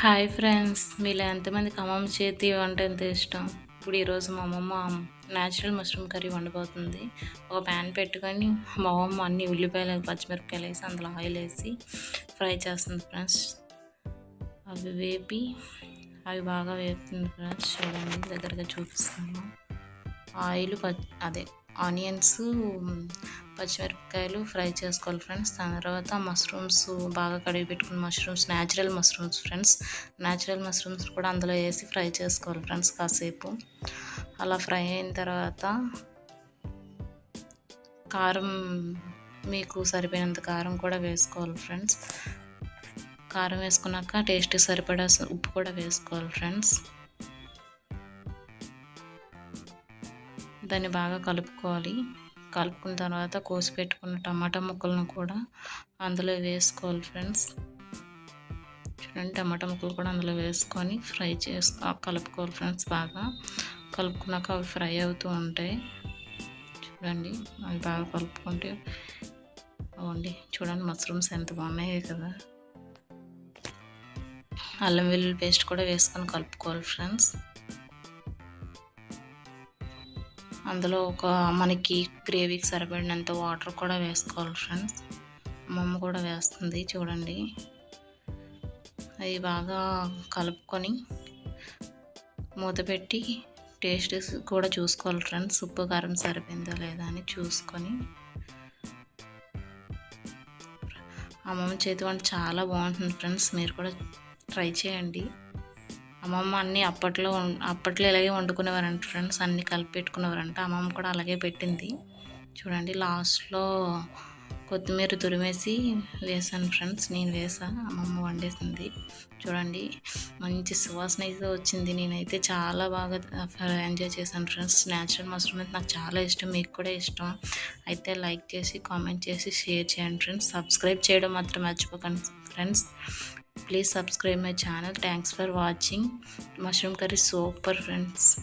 Hi friends మీలో ఎంతమందికి అమ్మమ్మ చేతి వంట ఎంత ఇష్టం? ఇప్పుడు ఈరోజు మా అమ్మమ్మ న్యాచురల్ మష్రూమ్ కర్రీ వండబోతుంది. ఒక ప్యాన్ పెట్టుకొని మా అమ్మమ్మ అన్ని ఉల్లిపాయలు పచ్చిమిరపకాయలు వేసి అందులో ఆయిల్ వేసి ఫ్రై చేస్తుంది ఫ్రెండ్స్ అవి వేపి అవి బాగా వేపుతుంది ఫ్రెండ్స్ చూడండి దగ్గరగా చూపిస్తాను. ఆయిల్ అదే ఆనియన్స్ పచ్చిమిరపకాయలు ఫ్రై చేసుకోవాలి ఫ్రెండ్స్. దాని తర్వాత మష్రూమ్స్ బాగా కడిగి పెట్టుకున్న mushrooms natural mushrooms friends. Natural mushrooms కూడా అందులో వేసి ఫ్రై చేసుకోవాలి ఫ్రెండ్స్ కాసేపు. అలా ఫ్రై అయిన తర్వాత కారం మీకు సరిపోయినంత కారం కూడా వేసుకోవాలి ఫ్రెండ్స్. కారం వేసుకున్నాక టేస్ట్ సరిపడా ఉప్పు కూడా వేసుకోవాలి ఫ్రెండ్స్. దాన్ని బాగా కలుపుకోవాలి. కలుపుకున్న తర్వాత కోసి పెట్టుకున్న టమాటా ముక్కలను కూడా అందులో వేసుకోవాలి ఫ్రెండ్స్. చూడండి టమాటా ముక్కలు కూడా అందులో వేసుకొని ఫ్రై చేసుకో కలుపుకోవాలి ఫ్రెండ్స్ బాగా. కలుపుకున్నాక అవి ఫ్రై అవుతూ ఉంటాయి. చూడండి అవి బాగా కలుపుకుంటే అవండి చూడండి మష్రూమ్స్ ఎంత బాగున్నాయి కదా. అల్లం వెల్లుల్లి పేస్ట్ కూడా వేసుకొని కలుపుకోవాలి ఫ్రెండ్స్. అందులో ఒక మనకి గ్రేవీకి సరిపడినంత వాటర్ కూడా వేసుకోవాలి ఫ్రెండ్స్. అమ్మమ్మ కూడా వేస్తుంది చూడండి. అవి బాగా కలుపుకొని మూత పెట్టి టేస్ట్ కూడా చూసుకోవాలి ఫ్రెండ్స్. ఉప్పు కారం సరిపోయిందో లేదా అని చూసుకొని. అమ్మమ్మ చేతి వంట చాలా బాగుంటుంది ఫ్రెండ్స్. మీరు కూడా ట్రై చేయండి. అమ్మమ్మ అన్నీ అప్పట్లో అప్పట్లో ఇలాగే వండుకునేవారంట ఫ్రెండ్స్ అన్నీ కలిపి పెట్టుకునేవారంట. అమ్మమ్మ కూడా అలాగే పెట్టింది. చూడండి లాస్ట్లో కొత్తిమీర తురిమేసి వేసాను ఫ్రెండ్స్ నేను వేసా అమ్మమ్మ వండేసింది. చూడండి మంచి సువాసన అయితే వచ్చింది. నేనైతే చాలా బాగా ఎంజాయ్ చేశాను ఫ్రెండ్స్. న్యాచురల్ మష్రూమ్ అయితే నాకు చాలా ఇష్టం మీకు కూడా ఇష్టం. అయితే లైక్ చేసి కామెంట్ చేసి షేర్ చేయండి ఫ్రెండ్స్. సబ్స్క్రైబ్ చేయడం మాత్రం మర్చిపోకండి friends. Please subscribe my channel thanks for watching mushroom curry super friends